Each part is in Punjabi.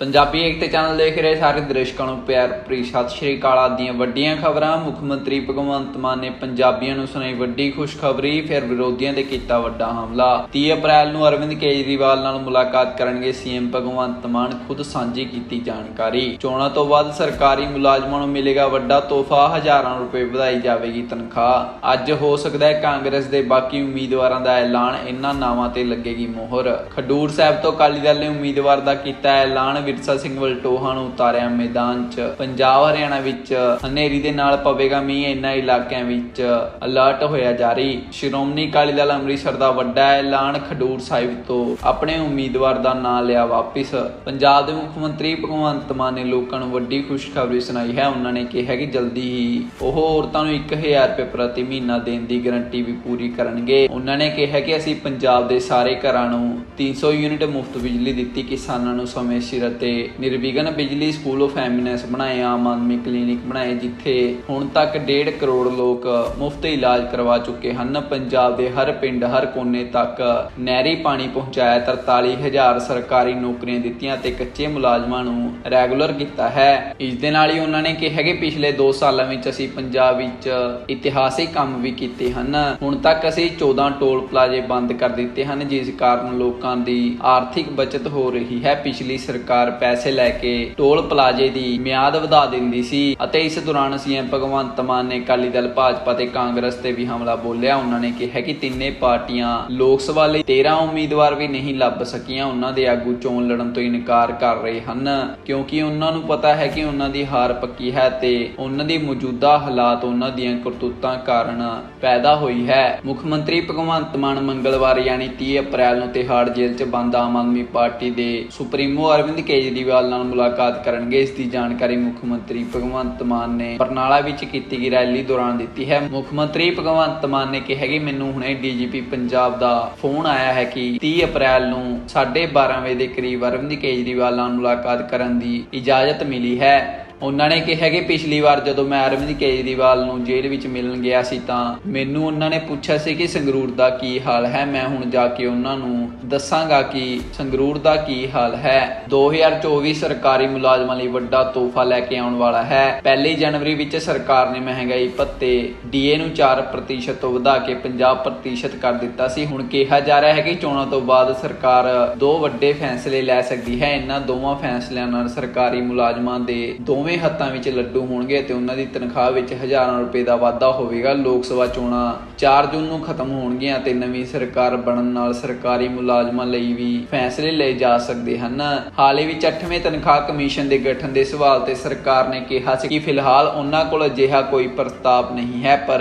ਪੰਜਾਬੀ ਏਕਤਾ ਚੈਨਲ ਦੇਖ ਰਹੇ ਸਾਰੇ ਦਰਸ਼ਕਾਂ ਨੂੰ ਪਿਆਰ ਭਰੀ ਸਤਿ ਸ਼੍ਰੀ ਅਕਾਲ। ਆਦਿ ਵੱਡੀਆਂ ਖਬਰਾਂ, ਮੁੱਖ ਮੰਤਰੀ ਭਗਵੰਤ ਮਾਨ ਨੇ ਪੰਜਾਬੀਆਂ ਨੂੰ ਸੁਣਾਈ ਵੱਡੀ ਖੁਸ਼ਖਬਰੀ, ਫਿਰ ਵਿਰੋਧੀਆਂ ਤੇ ਕੀਤਾ ਵੱਡਾ ਹਮਲਾ। 30 ਅਪ੍ਰੈਲ ਨੂੰ ਅਰਵਿੰਦ ਕੇਜਰੀਵਾਲ ਨਾਲ ਮੁਲਾਕਾਤ ਕਰਨਗੇ ਸੀਐਮ ਭਗਵੰਤ ਮਾਨ, ਖੁਦ ਸਾਂਝੀ ਕੀਤੀ ਜਾਣਕਾਰੀ। ਚੋਣਾਂ ਤੋਂ ਬਾਅਦ ਸਰਕਾਰੀ ਮੁਲਾਜ਼ਮਾਂ ਨੂੰ ਮਿਲੇਗਾ ਵੱਡਾ ਤੋਹਫਾ, ਹਜ਼ਾਰਾਂ ਰੁਪਏ ਵਧਾਈ ਜਾਵੇਗੀ ਤਨਖਾਹ। ਅੱਜ ਹੋ ਸਕਦਾ ਹੈ ਕਾਂਗਰਸ ਦੇ ਬਾਕੀ ਉਮੀਦਵਾਰਾਂ ਦਾ ਐਲਾਨ ਇਹਨਾਂ ਨਾਵਾਂ ਤੇ ਲੱਗੇਗੀ ਮੋਹਰ। ਖਡੂਰ ਸਾਹਿਬ ਤੋਂ ਅਕਾਲੀ ਦਲ ਨੇ ਉਮੀਦਵਾਰ ਦਾ ਕੀਤਾ ਐਲਾਨ ਵਿਰਸਾ ਸਿੰਘ ਵਲਟੋਹਾ ਨੂੰ ਉਤਾਰਿਆ ਮੈਦਾਨ 'ਚ। ਪੰਜਾਬ, ਹਰਿਆਣਾ ਵਿੱਚ ਹਨੇਰੀ ਦੇ ਨਾਲ ਪਵੇਗਾ ਮੀਂਹ। ਇਨ੍ਹਾਂ ਇਲਾਕਿਆਂ ਵਿੱਚ ਅਲਰਟ ਹੋਇਆ ਜਾਰੀ। ਸ਼੍ਰੋਮਣੀ ਅਕਾਲੀ ਦਲ ਅੰਮ੍ਰਿਤਸਰ ਦਾ ਵੱਡਾ ਐਲਾਨ ਖਡੂਰ ਸਾਹਿਬ ਤੋਂ। ਆਪਣੇ ਉਮੀਦਵਾਰ ਦਾ ਨਾਂ ਲਿਆ ਵਾਪਿਸ। ਪੰਜਾਬ ਦੇ ਮੁੱਖ ਮੰਤਰੀ ਭਗਵੰਤ ਮਾਨ ਨੇ ਲੋਕਾਂ ਨੂੰ ਵੱਡੀ ਖੁਸ਼ਖਬਰੀ ਸੁਣਾਈ ਹੈ। ਉਹਨਾਂ ਨੇ ਕਿਹਾ ਕਿ ਜਲਦੀ ਹੀ ਉਹ ਔਰਤਾਂ ਨੂੰ 1000 ਰੁਪਏ ਪ੍ਰਤੀ ਮਹੀਨਾ ਦੇਣ ਦੀ ਗਾਰੰਟੀ ਵੀ ਪੂਰੀ ਕਰਨਗੇ। ਉਹਨਾਂ ਨੇ ਕਿਹਾ ਕਿ ਅਸੀਂ ਪੰਜਾਬ ਦੇ ਸਾਰੇ ਘਰਾਂ ਨੂੰ 300 ਯੂਨਿਟ ਮੁਫਤ ਬਿਜਲੀ ਦਿੱਤੀ। ਕਿਸਾਨਾਂ ਨੂੰ ਸਮੇਂ ਸਿਰ ਅਤੇ ਨਿਰਵਿਘਨ ਬਿਜਲੀ ਸਕੂਲ ਆਫ ਐਮਿਨੈਂਸ ਬਣਾਏ, ਆਮ ਆਦਮੀ ਕਲੀਨਿਕ ਬਣਾਏ, ਜਿੱਥੇ ਹੁਣ ਤੱਕ 1.5 ਕਰੋੜ ਲੋਕ ਮੁਫਤ ਇਲਾਜ ਕਰਵਾ ਚੁੱਕੇ ਹਨ। ਪੰਜਾਬ ਦੇ ਹਰ ਪਿੰਡ, ਹਰ ਕੋਨੇ ਤੱਕ ਨਹਿਰੀ ਪਾਣੀ ਪਹੁੰਚਾਇਆ 43000 ਸਰਕਾਰੀ ਨੌਕਰੀਆਂ ਦਿੱਤੀਆਂ ਤੇ ਕੱਚੇ ਮੁਲਾਜ਼ਮਾਂ ਨੂੰ ਰੈਗੂਲਰ ਕੀਤਾ ਹੈ। ਇਸ ਦੇ ਨਾਲ ਹੀ ਉਹਨਾਂ ਨੇ ਕਿਹਾ ਕਿ ਪਿਛਲੇ 2 ਸਾਲਾਂ ਵਿੱਚ ਅਸੀਂ ਪੰਜਾਬ ਵਿੱਚ ਇਤਿਹਾਸਿਕ ਕੰਮ ਵੀ ਕੀਤੇ ਹਨ। ਹੁਣ ਤੱਕ ਅਸੀਂ 14 ਟੋਲ ਪਲਾਜ਼ੇ ਬੰਦ ਕਰ ਦਿੱਤੇ ਹਨ, ਜਿਸ ਕਾਰਨ ਲੋਕਾਂ ਦੀ ਆਰਥਿਕ ਬਚਤ ਹੋ ਰਹੀ ਹੈ। ਪਿਛਲੀ ਸਰਕਾਰ ਪੈਸੇ ਲੈ ਕੇ ਟੋਲ ਪਲਾਜ਼ੇ ਦੀ ਮਿਆਦ ਵਧਾ ਦਿੰਦੀ ਸੀ ਅਤੇ ਇਸ ਦੌਰਾਨ ਸੀਐਮ ਭਗਵੰਤ ਮਾਨ ਨੇ ਅਕਾਲੀ ਦਲ, ਭਾਜਪਾ ਤੇ ਕਾਂਗਰਸ ਤੇ ਵੀ ਹਮਲਾ ਬੋਲਿਆ। ਉਹਨਾਂ ਨੇ ਕਿਹਾ ਕਿ ਤਿੰਨੇ ਪਾਰਟੀਆਂ ਲੋਕ ਸਭਾ ਲਈ 13 ਉਮੀਦਵਾਰ ਵੀ ਨਹੀਂ ਲੱਭ ਸਕੀਆਂ। ਉਹਨਾਂ ਦੇ ਆਗੂ ਚੋਣ ਲੜਨ ਤੋਂ ਇਨਕਾਰ ਕਰ ਰਹੇ ਹਨ, ਕਿਉਂਕਿ ਉਹਨਾਂ ਨੂੰ ਪਤਾ ਹੈ ਕਿ ਉਹਨਾਂ ਦੀ ਹਾਰ ਪੱਕੀ ਹੈ ਤੇ ਉਹਨਾਂ ਦੀ ਮੌਜੂਦਾ ਹਾਲਾਤ ਉਹਨਾਂ ਦੀਆਂ ਕਰਤੂਤਾਂ ਕਾਰਨ ਪੈਦਾ ਹੋਈ ਹੈ। ਮੁੱਖ ਮੰਤਰੀ ਭਗਵੰਤ ਮਾਨ ਮੰਗਲਵਾਰ ਯਾਨੀ 30 ਅਪ੍ਰੈਲ ਨੂੰ ਤਿਹਾੜ ਜੇਲ੍ਹ 'ਚ ਬੰਦ ਆਮ ਆਦਮੀ ਪਾਰਟੀ ਦੇ ਸੁਪਰੀਮੋ ਅਰਵਿੰਦ ਕੇਜਰੀਵਾਲ ਨਾਲ ਮੁਲਾਕਾਤ ਕਰਨਗੇ। ਇਸ ਦੀ ਜਾਣਕਾਰੀ ਮੁੱਖ ਮੰਤਰੀ ਭਗਵੰਤ ਮਾਨ ਨੇ ਬਰਨਾਲਾ ਵਿੱਚ ਕੀਤੀ ਗਈ ਰੈਲੀ ਦੌਰਾਨ ਦਿੱਤੀ ਹੈ। ਮੁੱਖ ਮੰਤਰੀ ਭਗਵੰਤ ਮਾਨ ਨੇ ਕਿਹਾ ਕਿ ਮੈਨੂੰ ਹੁਣੇ ਡੀਜੀਪੀ ਪੰਜਾਬ ਦਾ ਫੋਨ ਆਇਆ ਹੈ ਕਿ 30 ਅਪ੍ਰੈਲ ਨੂੰ 12:30 ਵਜੇ ਦੇ ਕਰੀਬ ਅਰਵਿੰਦ ਕੇਜਰੀਵਾਲ ਨਾਲ ਮੁਲਾਕਾਤ ਕਰਨ ਦੀ ਇਜਾਜ਼ਤ ਮਿਲੀ ਹੈ। ਉਹਨਾਂ ਨੇ ਕਿਹਾ ਕਿ ਪਿਛਲੀ ਵਾਰ ਜਦੋਂ ਮੈਂ ਅਰਵਿੰਦ ਕੇਜਰੀਵਾਲ ਨੂੰ ਜੇਲ੍ਹ ਵਿੱਚ ਮਿਲਣ ਗਿਆ ਸੀ ਤਾਂ ਮੈਨੂੰ ਉਹਨਾਂ ਨੇ ਪੁੱਛਿਆ ਸੀ ਕਿ ਸੰਗਰੂਰ ਦਾ ਕੀ ਹਾਲ ਹੈ। ਮੈਂ ਹੁਣ ਜਾ ਕੇ ਉਹਨਾਂ ਨੂੰ ਦੱਸਾਂਗਾ ਕਿ ਸੰਗਰੂਰ ਦਾ ਕੀ ਹਾਲ ਹੈ। 2024 ਸਰਕਾਰੀ ਮੁਲਾਜ਼ਮਾਂ ਲਈ ਵੱਡਾ ਤੋਹਫਾ ਲੈ ਕੇ ਆਉਣ ਵਾਲਾ ਹੈ। ਪਹਿਲੀ ਜਨਵਰੀ ਵਿੱਚ ਸਰਕਾਰ ਨੇ ਮਹਿੰਗਾਈ ਭੱਤੇ ਡੀਏ ਨੂੰ 4% ਤੋਂ ਵਧਾ ਕੇ 50% ਕਰ ਦਿੱਤਾ ਸੀ। ਹੁਣ ਕਿਹਾ ਜਾ ਰਿਹਾ ਹੈ ਕਿ ਚੋਣਾਂ ਤੋਂ ਬਾਅਦ ਸਰਕਾਰ ਦੋ ਵੱਡੇ ਫੈਸਲੇ ਲੈ ਸਕਦੀ ਹੈ। ਇਹਨਾਂ ਦੋਵਾਂ ਫੈਸਲਿਆਂ ਨਾਲ ਸਰਕਾਰੀ ਮੁਲਾਜ਼ਮਾਂ ਦੇ ਦੋਵੇਂ ਹੱਥਾਂ ਵਿੱਚ ਲੱਡੂ ਹੋਣਗੇ ਤੇ ਉਹਨਾਂ ਦੀ ਤਨਖਾਹ ਵਿੱਚ ਹਜ਼ਾਰਾਂ ਰੁਪਏ ਦਾ ਵਾਧਾ ਹੋਵੇਗਾ। ਲੋਕ ਸਭਾ ਚੋਣਾਂ 4 ਜੂਨ ਨੂੰ ਖਤਮ ਹੋਣਗੀਆਂ ਤੇ ਨਵੀਂ ਸਰਕਾਰ ਬਣਨ ਨਾਲ ਸਰਕਾਰੀ ਮੁਲਾਜ਼ਮਾਂ ਲਈ ਵੀ ਫੈਸਲੇ ਲਏ ਜਾ ਸਕਦੇ ਹਨ। ਹਾਲੇ ਹੀ ਵਿੱਚ 8ਵੇਂ ਤਨਖਾਹ ਕਮਿਸ਼ਨ ਦੇ ਗਠਨ ਦੇ ਸਵਾਲ ਤੇ ਸਰਕਾਰ ਨੇ ਕਿਹਾ ਸੀ ਕਿ ਫਿਲਹਾਲ ਉਹਨਾਂ ਕੋਲ ਅਜਿਹਾ ਕੋਈ ਪ੍ਰਸਤਾਵ ਨਹੀਂ ਹੈ, ਪਰ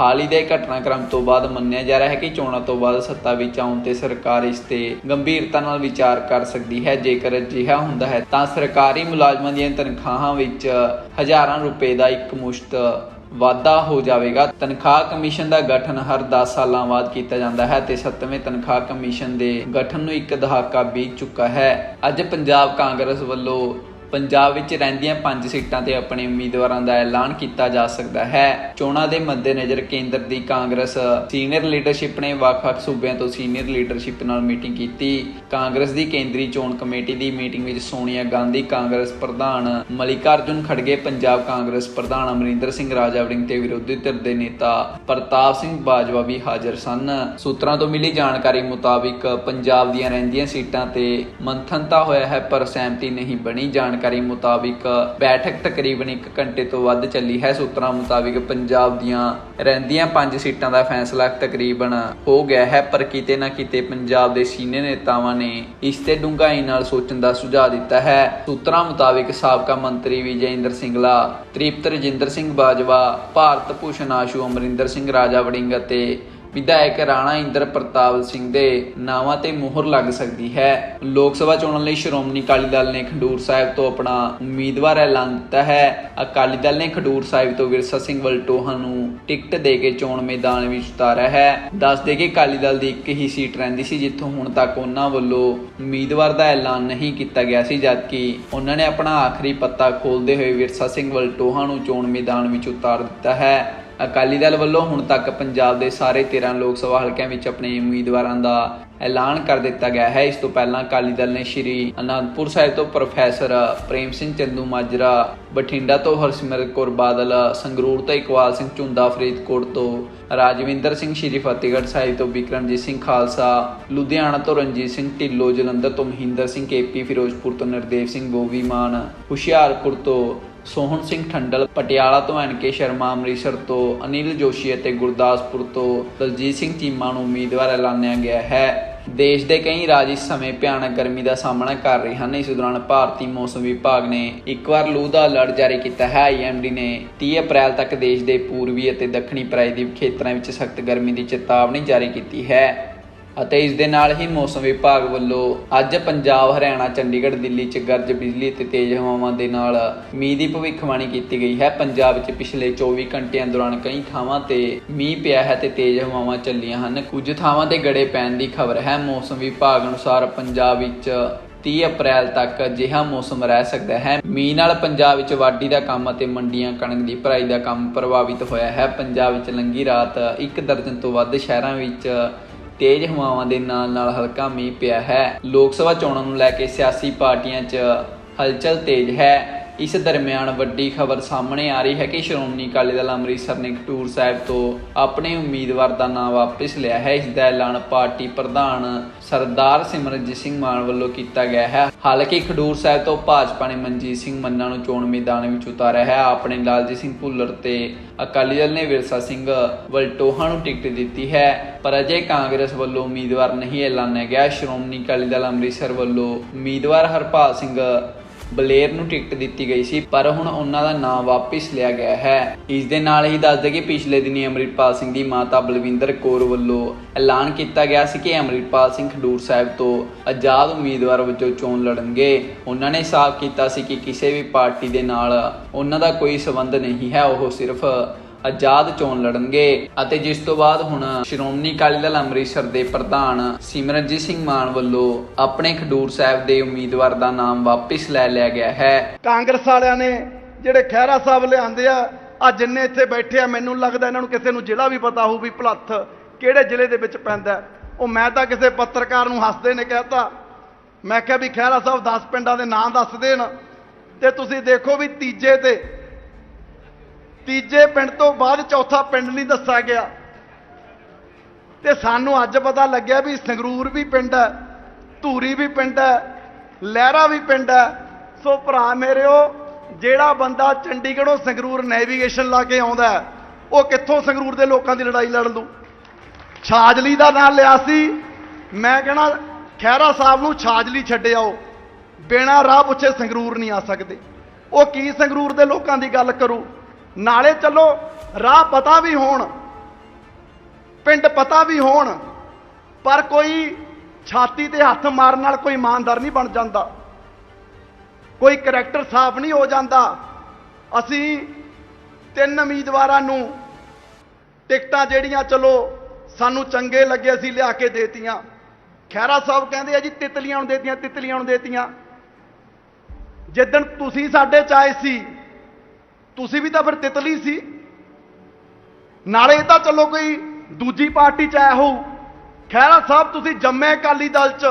ਹਾਲ ਹੀ ਦੇ ਘਟਨਾਕ੍ਰਮ ਤੋਂ ਬਾਅਦ ਮੰਨਿਆ ਜਾ ਰਿਹਾ ਹੈ ਕਿ ਚੋਣਾਂ ਤੋਂ ਬਾਅਦ ਸੱਤਾ ਵਿੱਚ ਆਉਣ ਤੇ ਸਰਕਾਰ ਇਸ ਤੇ ਗੰਭੀਰਤਾ ਨਾਲ ਵਿਚਾਰ ਕਰ ਸਕਦੀ ਹੈ। ਜੇਕਰ ਅਜਿਹਾ ਹੁੰਦਾ ਹੈ, ਤਾਂ ਸਰਕਾਰੀ ਮੁਲਾਜ਼ਮਾਂ ਦੀਆਂ ਤਨਖਾਹਾਂ ਵਿੱਚ ਹਜ਼ਾਰਾਂ ਰੁਪਏ ਦਾ ਇੱਕ ਮੁਸ਼ਤ ਵਾਧਾ ਹੋ ਜਾਵੇਗਾ। ਤਨਖਾਹ ਕਮਿਸ਼ਨ ਦਾ ਗਠਨ ਹਰ 10 ਸਾਲਾਂ ਬਾਅਦ ਕੀਤਾ ਜਾਂਦਾ ਹੈ ਤੇ 7ਵੇਂ ਤਨਖਾਹ ਕਮਿਸ਼ਨ ਦੇ ਗਠਨ ਨੂੰ ਇੱਕ ਦਹਾਕਾ ਬੀਤ ਚੁੱਕਾ ਹੈ। ਅੱਜ ਪੰਜਾਬ ਕਾਂਗਰਸ ਵੱਲੋਂ ਪੰਜਾਬ ਵਿੱਚ ਰਹਿੰਦੀਆਂ 5 ਸੀਟਾਂ ਤੇ ਆਪਣੇ ਉਮੀਦਵਾਰਾਂ ਦਾ ਐਲਾਨ ਕੀਤਾ ਜਾ ਸਕਦਾ ਹੈ। ਚੋਣਾਂ ਦੇ ਮੱਦੇਨਜ਼ਰ ਕੇਂਦਰ ਦੀ ਕਾਂਗਰਸ ਸੀਨੀਅਰ ਲੀਡਰਸ਼ਿਪ ਨੇ ਵੱਖ-ਵੱਖ ਸੂਬਿਆਂ ਤੋਂ ਸੀਨੀਅਰ ਲੀਡਰਸ਼ਿਪ ਨਾਲ ਮੀਟਿੰਗ ਕੀਤੀ। ਕਾਂਗਰਸ ਦੀ ਕੇਂਦਰੀ ਚੋਣ ਕਮੇਟੀ ਦੀ ਮੀਟਿੰਗ ਵਿੱਚ ਸੋਨੀਆ ਗਾਂਧੀ, ਕਾਂਗਰਸ ਪ੍ਰਧਾਨ ਮਲਿਕਾਰਜੁਨ ਖੜਗੇ, ਪੰਜਾਬ ਕਾਂਗਰਸ ਪ੍ਰਧਾਨ ਅਮਰਿੰਦਰ ਸਿੰਘ ਰਾਜਾ ਵੜਿੰਗ ਤੇ ਵਿਰੋਧੀ ਧਿਰ ਦੇ ਨੇਤਾ ਪ੍ਰਤਾਪ ਸਿੰਘ ਬਾਜਵਾ ਵੀ ਹਾਜ਼ਰ ਸਨ। ਸੂਤਰਾਂ ਤੋਂ ਮਿਲੀ ਜਾਣਕਾਰੀ ਮੁਤਾਬਿਕ ਪੰਜਾਬ ਦੀਆਂ ਰਹਿੰਦੀਆਂ ਸੀਟਾਂ ਤੇ ਮੰਥਨ ਤਾਂ ਹੋਇਆ ਹੈ, ਪਰ ਸਹਿਮਤੀ ਨਹੀਂ ਬਣੀ। ਜਾਣ ਜਾਣਕਾਰੀ ਮੁਤਾਬਿਕ ਬੈਠਕ ਤਕਰੀਬਨ 1 ਘੰਟੇ ਤੋਂ ਵੱਧ ਚੱਲੀ ਹੈ। ਸੂਤਰਾਂ ਮੁਤਾਬਿਕ ਪੰਜਾਬ ਦੀਆਂ ਰਹਿੰਦੀਆਂ 5 ਸੀਟਾਂ ਦਾ ਫੈਸਲਾ ਤਕਰੀਬਨ ਹੋ ਗਿਆ ਹੈ, ਪਰ ਕਿਤੇ ਨਾ ਕਿਤੇ ਪੰਜਾਬ ਦੇ ਸੀਨੀਅਰ ਨੇਤਾਵਾਂ ਨੇ ਇਸ ਤੇ ਡੂੰਘਾਈ ਨਾਲ ਸੋਚਣ ਦਾ ਸੁਝਾਅ ਦਿੱਤਾ ਹੈ। ਸੂਤਰਾਂ ਮੁਤਾਬਿਕ ਸਾਬਕਾ ਮੰਤਰੀ ਵਿਜੇਂਦਰ ਸਿੰਗਲਾ, ਤ੍ਰਿਪਤ ਰਜਿੰਦਰ ਸਿੰਘ ਬਾਜਵਾ, ਭਾਰਤ ਭੂਸ਼ਣ ਆਸ਼ੂ ਅਮਰਿੰਦਰ ਸਿੰਘ ਰਾਜਾ ਵੜਿੰਗ ਅਤੇ ਵਿਧਾਇਕ ਰਾਣਾ ਇੰਦਰ ਪ੍ਰਤਾਪ ਸਿੰਘ ਦੇ ਨਾਵਾਂ ਤੇ ਮੋਹਰ ਲੱਗ ਸਕਦੀ ਹੈ। ਲੋਕ ਸਭਾ ਚੋਣਾਂ ਲਈ ਸ਼੍ਰੋਮਣੀ ਅਕਾਲੀ ਦਲ ਨੇ ਖਡੂਰ ਸਾਹਿਬ ਤੋਂ ਆਪਣਾ ਉਮੀਦਵਾਰ ਐਲਾਨ ਦਿੱਤਾ ਹੈ। ਅਕਾਲੀ ਦਲ ਨੇ ਖਡੂਰ ਸਾਹਿਬ ਤੋਂ ਵਿਰਸਾ ਸਿੰਘ ਵਲਟੋਹਾ ਨੂੰ ਟਿਕਟ ਦੇ ਕੇ ਚੋਣ ਮੈਦਾਨ ਵਿੱਚ ਉਤਾਰਿਆ ਹੈ। ਦੱਸ ਦੇ ਕਿ ਅਕਾਲੀ ਦਲ ਦੀ ਇੱਕ ਹੀ ਸੀਟ ਰਹਿੰਦੀ ਸੀ, ਜਿੱਥੋਂ ਹੁਣ ਤੱਕ ਉਹਨਾਂ ਵੱਲੋਂ ਉਮੀਦਵਾਰ ਦਾ ਐਲਾਨ ਨਹੀਂ ਕੀਤਾ ਗਿਆ ਸੀ, ਜਦਕਿ ਉਹਨਾਂ ਨੇ ਆਪਣਾ ਆਖਰੀ ਪੱਤਾ ਖੋਲਦੇ ਹੋਏ ਵਿਰਸਾ ਸਿੰਘ ਵਲਟੋਹਾ ਨੂੰ ਚੋਣ ਮੈਦਾਨ ਵਿੱਚ ਉਤਾਰ ਦਿੱਤਾ ਹੈ। ਅਕਾਲੀ ਦਲ ਵੱਲੋਂ ਹੁਣ ਤੱਕ ਪੰਜਾਬ ਦੇ ਸਾਰੇ 13 ਲੋਕ ਸਭਾ ਹਲਕਿਆਂ ਵਿੱਚ ਆਪਣੇ ਉਮੀਦਵਾਰਾਂ ਦਾ ਐਲਾਨ ਕਰ ਦਿੱਤਾ ਗਿਆ ਹੈ। ਇਸ ਤੋਂ ਪਹਿਲਾਂ ਅਕਾਲੀ ਦਲ ਨੇ ਸ਼੍ਰੀ ਅਨੰਦਪੁਰ ਸਾਹਿਬ ਤੋਂ ਪ੍ਰੋਫੈਸਰ ਪ੍ਰੇਮ ਸਿੰਘ ਚੰਦੂ ਮਾਜਰਾ, ਬਠਿੰਡਾ ਤੋਂ ਹਰਸਿਮਰਤ ਕੌਰ ਬਾਦਲ, ਸੰਗਰੂਰ ਤੋਂ ਇਕਬਾਲ ਸਿੰਘ ਝੁੰਦਾ ਫਰੀਦਕੋਟ ਤੋਂ ਰਾਜਵਿੰਦਰ ਸਿੰਘ ਸ਼੍ਰੀ ਫਤਿਹਗੜ੍ਹ ਸਾਹਿਬ ਤੋਂ ਬਿਕਰਮਜੀਤ ਸਿੰਘ ਖਾਲਸਾ, ਲੁਧਿਆਣਾ ਤੋਂ ਰਣਜੀਤ ਸਿੰਘ ਢਿੱਲੋਂ, ਜਲੰਧਰ ਤੋਂ ਮਹਿੰਦਰ ਸਿੰਘ ਕੇਪੀ, ਫਿਰੋਜ਼ਪੁਰ ਤੋਂ ਨਿਰਦੇਵ ਸਿੰਘ ਬੋਵੀਮਾਨ ਹੁਸ਼ਿਆਰਪੁਰ ਤੋਂ ਸੋਹਣ ਸਿੰਘ ਠੰਡਲ, ਪਟਿਆਲਾ ਤੋਂ ਐਨਕੇ ਸ਼ਰਮਾ, ਅੰਮ੍ਰਿਤਸਰ ਤੋਂ ਅਨਿਲ ਜੋਸ਼ੀ ਅਤੇ ਗੁਰਦਾਸਪੁਰ ਤੋਂ ਦਲਜੀਤ ਸਿੰਘ ਚੀਮਾ ਨੂੰ ਉਮੀਦਵਾਰ ਐਲਾਨਿਆ ਗਿਆ ਹੈ। ਦੇਸ਼ ਦੇ ਕਈ ਰਾਜ ਇਸ ਸਮੇਂ ਭਿਆਨਕ ਗਰਮੀ ਦਾ ਸਾਹਮਣਾ ਕਰ ਰਹੇ ਹਨ। ਇਸ ਦੌਰਾਨ ਭਾਰਤੀ ਮੌਸਮ ਵਿਭਾਗ ਨੇ ਇੱਕ ਵਾਰ ਲੂ ਦਾ ਅਲਰਟ ਜਾਰੀ ਕੀਤਾ ਹੈ। ਆਈਐਮਡੀ ਨੇ 30 ਅਪ੍ਰੈਲ ਤੱਕ ਦੇਸ਼ ਦੇ ਪੂਰਬੀ ਅਤੇ ਦੱਖਣੀ ਪ੍ਰਾਇਦੀਪ ਖੇਤਰਾਂ ਵਿੱਚ ਸਖਤ ਗਰਮੀ ਦੀ ਚੇਤਾਵਨੀ ਜਾਰੀ ਕੀਤੀ ਹੈ। ਅਤੇ ਇਸ ਦੇ ਨਾਲ ਹੀ ਮੌਸਮ ਵਿਭਾਗ ਵੱਲੋਂ ਅੱਜ ਪੰਜਾਬ, ਹਰਿਆਣਾ, ਚੰਡੀਗੜ੍ਹ, ਦਿੱਲੀ ਚ ਗਰਜ ਬਿਜਲੀ ਅਤੇ ਤੇਜ਼ ਹਵਾਵਾਂ ਦੇ ਨਾਲ ਮੀਂਹ ਦੀ ਭਵਿੱਖਬਾਣੀ ਕੀਤੀ ਗਈ ਹੈ। ਪੰਜਾਬ ਵਿੱਚ ਪਿਛਲੇ 24 ਘੰਟਿਆਂ ਦੌਰਾਨ ਕਈ ਥਾਵਾਂ ਤੇ ਮੀਂਹ ਪਿਆ ਹੈ ਤੇ ਤੇਜ਼ ਹਵਾਵਾਂ ਚੱਲੀਆਂ ਹਨ। ਕੁਝ ਥਾਵਾਂ ਤੇ ਗੜੇ ਪੈਣ ਦੀ ਖਬਰ ਹੈ। ਮੌਸਮ ਵਿਭਾਗ ਅਨੁਸਾਰ ਪੰਜਾਬ ਵਿੱਚ 30 ਅਪ੍ਰੈਲ ਤੱਕ ਅਜਿਹਾ ਮੌਸਮ ਰਹਿ ਸਕਦਾ ਹੈ। ਮੀਂਹ ਨਾਲ ਪੰਜਾਬ ਵਿੱਚ ਵਾਢੀ ਦਾ ਕੰਮ ਅਤੇ ਮੰਡੀਆਂ ਕਣਕ ਦੀ ਭਰਾਈ ਦਾ ਕੰਮ ਪ੍ਰਭਾਵਿਤ ਹੋਇਆ ਹੈ। ਪੰਜਾਬ ਵਿੱਚ ਲੰਗੀ ਰਾਤ ਇੱਕ ਦਰਜਨ ਤੋਂ ਵੱਧ ਸ਼ਹਿਰਾਂ ਵਿੱਚ ਤੇਜ਼ ਹਵਾਵਾਂ ਦੇ ਨਾਲ ਨਾਲ ਹਲਕਾ ਮੀਂਹ ਪਿਆ ਹੈ। ਲੋਕ ਸਭਾ ਚੋਣਾਂ ਨੂੰ ਲੈ ਕੇ ਸਿਆਸੀ ਪਾਰਟੀਆਂ 'ਚ ਹਲਚਲ ਤੇਜ਼ ਹੈ। ਇਸ ਦਰਮਿਆਨ ਵੱਡੀ ਖਬਰ ਸਾਹਮਣੇ ਆ ਰਹੀ ਹੈ ਕਿ ਸ਼੍ਰੋਮਣੀ ਅਕਾਲੀ ਦਲ ਅੰਮ੍ਰਿਤਸਰ ਨੇ ਖਡੂਰ ਸਾਹਿਬ ਤੋਂ ਆਪਣੇ ਉਮੀਦਵਾਰ ਦਾ ਨਾਮ ਵਾਪਸ ਲਿਆ ਹੈ। ਇਸ ਦਾ ਐਲਾਨ ਪਾਰਟੀ ਪ੍ਰਧਾਨ ਸਰਦਾਰ ਸਿਮਰਨਜੀਤ ਸਿੰਘ ਮਾਨ ਵੱਲੋਂ ਕੀਤਾ ਗਿਆ ਹੈ। ਹਾਲਾਂਕਿ ਖਡੂਰ ਸਾਹਿਬ ਤੋਂ ਭਾਜਪਾ ਨੇ ਮਨਜੀਤ ਸਿੰਘ ਮੰਨਾ ਨੂੰ ਚੋਣ ਮੈਦਾਨ ਵਿੱਚ ਉਤਾਰਿਆ ਹੈ। ਆਪਣੇ ਲਾਲਜੀਤ ਸਿੰਘ ਭੁੱਲਰ ਤੇ ਅਕਾਲੀ ਦਲ ਨੇ ਵਿਰਸਾ ਸਿੰਘ ਵਲਟੋਹਾ ਨੂੰ ਟਿਕਟ ਦਿੱਤੀ ਹੈ, ਪਰ ਅਜੇ ਕਾਂਗਰਸ ਵੱਲੋਂ ਉਮੀਦਵਾਰ ਨਹੀਂ ਐਲਾਨਿਆ ਗਿਆ। ਸ਼੍ਰੋਮਣੀ ਅਕਾਲੀ ਦਲ ਅੰਮ੍ਰਿਤਸਰ ਵੱਲੋਂ ਉਮੀਦਵਾਰ ਹਰਪਾਲ ਸਿੰਘ ਬਲੇਰ ਨੂੰ ਟਿਕਟ ਦਿੱਤੀ ਗਈ ਸੀ, ਪਰ ਹੁਣ ਉਹਨਾਂ ਦਾ ਨਾਮ ਵਾਪਸ ਲਿਆ ਗਿਆ ਹੈ। ਇਸ ਦੇ ਨਾਲ ਹੀ ਦੱਸਦੇ ਕਿ ਪਿਛਲੇ ਦਿਨੀ ਅਮਰਿਤਪਾਲ ਸਿੰਘ ਦੀ ਮਾਤਾ ਬਲਵਿੰਦਰ ਕੌਰ ਵੱਲੋਂ ਐਲਾਨ ਕੀਤਾ ਗਿਆ ਸੀ ਕਿ ਅਮਰਿਤਪਾਲ ਸਿੰਘ ਖਡੂਰ ਸਾਹਿਬ ਤੋਂ ਆਜ਼ਾਦ ਉਮੀਦਵਾਰ ਵਜੋਂ ਚੋਣ ਲੜਨਗੇ। ਉਹਨਾਂ ਨੇ ਸਾਫ਼ ਕੀਤਾ ਸੀ ਕਿ ਕਿਸੇ ਵੀ ਪਾਰਟੀ ਦੇ ਨਾਲ ਉਹਨਾਂ ਦਾ ਕੋਈ ਸਬੰਧ ਨਹੀਂ ਹੈ, ਉਹ ਸਿਰਫ ਆਜ਼ਾਦ ਚੋਣ ਲੜਨਗੇ। ਅਤੇ ਜਿਸ ਤੋਂ ਬਾਅਦ ਹੁਣ ਸ਼੍ਰੋਮਣੀ ਅਕਾਲੀ ਦਲ ਅੰਮ੍ਰਿਤਸਰ ਦੇ ਪ੍ਰਧਾਨ ਸਿਮਰਨਜੀਤ ਸਿੰਘ ਮਾਨ ਵੱਲੋਂ ਆਪਣੇ ਖਡੂਰ ਸਾਹਿਬ ਦੇ ਉਮੀਦਵਾਰ ਦਾ ਨਾਮ ਵਾਪਸ ਲੈ ਲਿਆ ਗਿਆ ਹੈ। ਕਾਂਗਰਸ ਵਾਲਿਆਂ ਨੇ ਜਿਹੜੇ ਖਹਿਰਾ ਸਾਹਿਬ ਲਿਆਂਦੇ ਆ ਆ ਜਿੰਨੇ ਇੱਥੇ ਬੈਠੇ ਆ, ਮੈਨੂੰ ਲੱਗਦਾ ਇਹਨਾਂ ਨੂੰ ਕਿਸੇ ਨੂੰ ਜ਼ਿਲ੍ਹਾ ਵੀ ਪਤਾ ਹੋਊ ਵੀ ਭਲੱਥ ਕਿਹੜੇ ਜ਼ਿਲ੍ਹੇ ਦੇ ਵਿੱਚ ਪੈਂਦਾ ਉਹ ਮੈਂ ਤਾਂ ਕਿਸੇ ਪੱਤਰਕਾਰ ਨੂੰ ਹੱਸਦੇ ਨੇ ਕਹਿਤਾ। ਮੈਂ ਕਿਹਾ ਵੀ ਖਹਿਰਾ ਸਾਹਿਬ 10 ਪਿੰਡਾਂ ਦੇ ਨਾਂ ਦੱਸ ਦੇਣ। ਤੇ ਤੁਸੀਂ ਦੇਖੋ ਵੀ ਤੀਜੇ ਤੇ ਤੀਜੇ ਪਿੰਡ ਤੋਂ ਬਾਅਦ ਚੌਥਾ ਪਿੰਡ ਨਹੀਂ ਦੱਸਿਆ ਗਿਆ। ਤੇ ਸਾਨੂੰ ਅੱਜ ਪਤਾ ਲੱਗਿਆ ਵੀ ਸੰਗਰੂਰ ਵੀ ਪਿੰਡ ਹੈ, ਧੂਰੀ ਵੀ ਪਿੰਡ ਹੈ, ਲਹਿਰਾ ਵੀ ਪਿੰਡ ਹੈ। ਸੋ ਭਰਾ ਮੇਰਿਓ ਜਿਹੜਾ ਬੰਦਾ ਚੰਡੀਗੜ੍ਹੋਂ ਸੰਗਰੂਰ ਨੈਵੀਗੇਸ਼ਨ ਲਾ ਕੇ ਆਉਂਦਾ ਉਹ ਕਿੱਥੋਂ ਸੰਗਰੂਰ ਦੇ ਲੋਕਾਂ ਦੀ ਲੜਾਈ ਲੜ ਲੂ ਛਾਜਲੀ ਦਾ ਨਾਂ ਲਿਆ ਸੀ। ਮੈਂ ਕਹਣਾ, ਖਹਿਰਾ ਸਾਹਿਬ ਨੂੰ ਛਾਜਲੀ ਛੱਡ ਆਓ ਬਿਨਾਂ ਰਾਹ ਪੁੱਛੇ ਸੰਗਰੂਰ ਨਹੀਂ ਆ ਸਕਦੇ। ਉਹ ਕੀ ਸੰਗਰੂਰ ਦੇ ਲੋਕਾਂ ਦੀ ਗੱਲ ਕਰੂ? ਨਾਲੇ ਚੱਲੋ, ਰਾਹ ਪਤਾ ਵੀ ਹੋਣ, ਪਿੰਡ ਪਤਾ ਵੀ ਹੋਣ, ਪਰ ਕੋਈ ਛਾਤੀ ਤੇ ਹੱਥ ਮਾਰਨ ਨਾਲ ਕੋਈ ਇਮਾਨਦਾਰ ਨਹੀਂ ਬਣ ਜਾਂਦਾ। ਕੋਈ ਕਰੈਕਟਰ ਸਾਫ਼ ਨਹੀਂ ਹੋ ਜਾਂਦਾ। ਅਸੀਂ ਤਿੰਨ ਉਮੀਦਵਾਰਾਂ ਨੂੰ ਟਿਕਟਾਂ ਜਿਹੜੀਆਂ, ਚਲੋ, ਸਾਨੂੰ ਚੰਗੇ ਲੱਗੇ ਅਸੀਂ ਲਿਆ ਕੇ ਦੇਤੀਆਂ। ਖੈਰਾ ਸਾਹਿਬ ਕਹਿੰਦੇ ਆ ਜੀ, ਤਿਤਲੀਆਂ ਨੂੰ ਦੇਤੀਆਂ, ਤਿਤਲੀਆਂ ਨੂੰ ਦੇਤੀਆਂ। ਜਿੱਦਣ ਤੁਸੀਂ ਸਾਡੇ ਚ ਆਏ ਸੀ ਤੁਸੀਂ ਵੀ ਤਾਂ ਫਿਰ ਤਿਤਲੀ ਸੀ। ਨਾਲੇ ਇਹ ਤਾਂ ਚਲੋ ਕੋਈ ਦੂਜੀ ਪਾਰਟੀ ਚ ਆਇਆ ਹੋਊ। ਖੈਰਾ ਸਾਹਿਬ, ਤੁਸੀਂ ਜੰਮੇ ਅਕਾਲੀ ਦਲ ਚ।